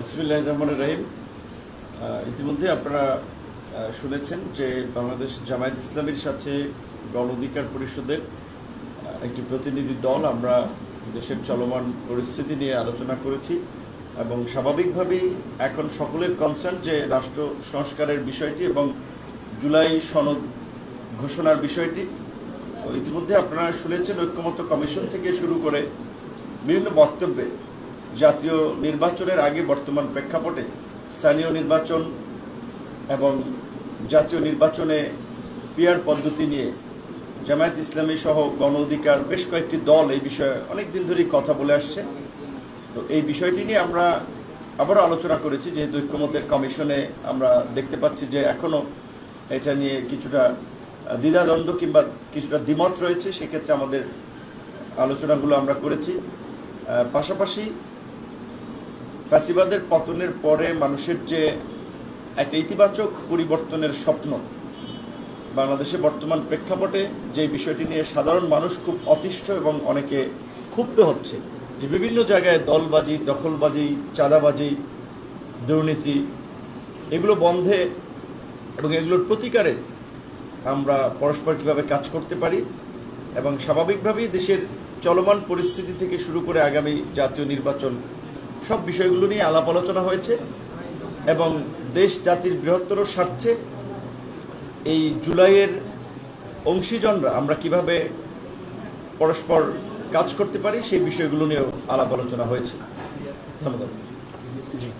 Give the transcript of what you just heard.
বিসমিল্লাহ রহমান রহিম। ইতিমধ্যে আপনারা শুনেছেন যে বাংলাদেশ জামায়াত ইসলামীর সাথে গণ অধিকার পরিষদের একটি প্রতিনিধি দল আমরা দেশের চলমান পরিস্থিতি নিয়ে আলোচনা করেছি এবং স্বাভাবিকভাবেই এখন সকলের কনসার্ন যে রাষ্ট্র সংস্কারের বিষয়টি এবং জুলাই সনদ ঘোষণার বিষয়টি। ইতিমধ্যে আপনারা শুনেছেন ঐক্যমত কমিশন থেকে শুরু করে বিভিন্ন বক্তব্যে জাতীয় নির্বাচনের আগে বর্তমান প্রেক্ষাপটে স্থানীয় নির্বাচন এবং জাতীয় নির্বাচনে পিয়ার পদ্ধতি নিয়ে জামায়াত ইসলামী সহ গণ অধিকার বেশ কয়েকটি দল এই বিষয়ে অনেক দিন ধরেই কথা বলে আসছে। তো এই বিষয়টি নিয়ে আমরা আবারও আলোচনা করেছি, যেহেতু ঐক্যমতের কমিশনে আমরা দেখতে পাচ্ছি যে এখনও এটা নিয়ে কিছুটা দ্বিধাদ্বন্দ্ব কিংবা কিছুটা দ্বিমত রয়েছে, সেক্ষেত্রে আমাদের আলোচনাগুলো আমরা করেছি। পাশাপাশি ফাঁসিবাদের পতনের পরে মানুষের যে একটা ইতিবাচক পরিবর্তনের স্বপ্ন, বাংলাদেশে বর্তমান প্রেক্ষাপটে যে বিষয়টি নিয়ে সাধারণ মানুষ খুব অতিষ্ঠ এবং অনেকে ক্ষুব্ধ হচ্ছে, যে বিভিন্ন জায়গায় দলবাজি, দখলবাজি, চাঁদাবাজি, দুর্নীতি, এগুলো বন্ধে এবং এগুলোর প্রতিকারে আমরা পরস্পর কীভাবে কাজ করতে পারি এবং স্বাভাবিকভাবেই দেশের চলমান পরিস্থিতি থেকে শুরু করে আগামী জাতীয় নির্বাচন সব বিষয়গুলো নিয়ে আলাপ আলোচনা হয়েছে এবং দেশ জাতির বৃহত্তর স্বার্থে এই জুলাইয়ের অংশীজনরা আমরা কীভাবে পরস্পর কাজ করতে পারি সেই বিষয়গুলো নিয়েও আলাপ আলোচনা হয়েছে। ধন্যবাদ। জি।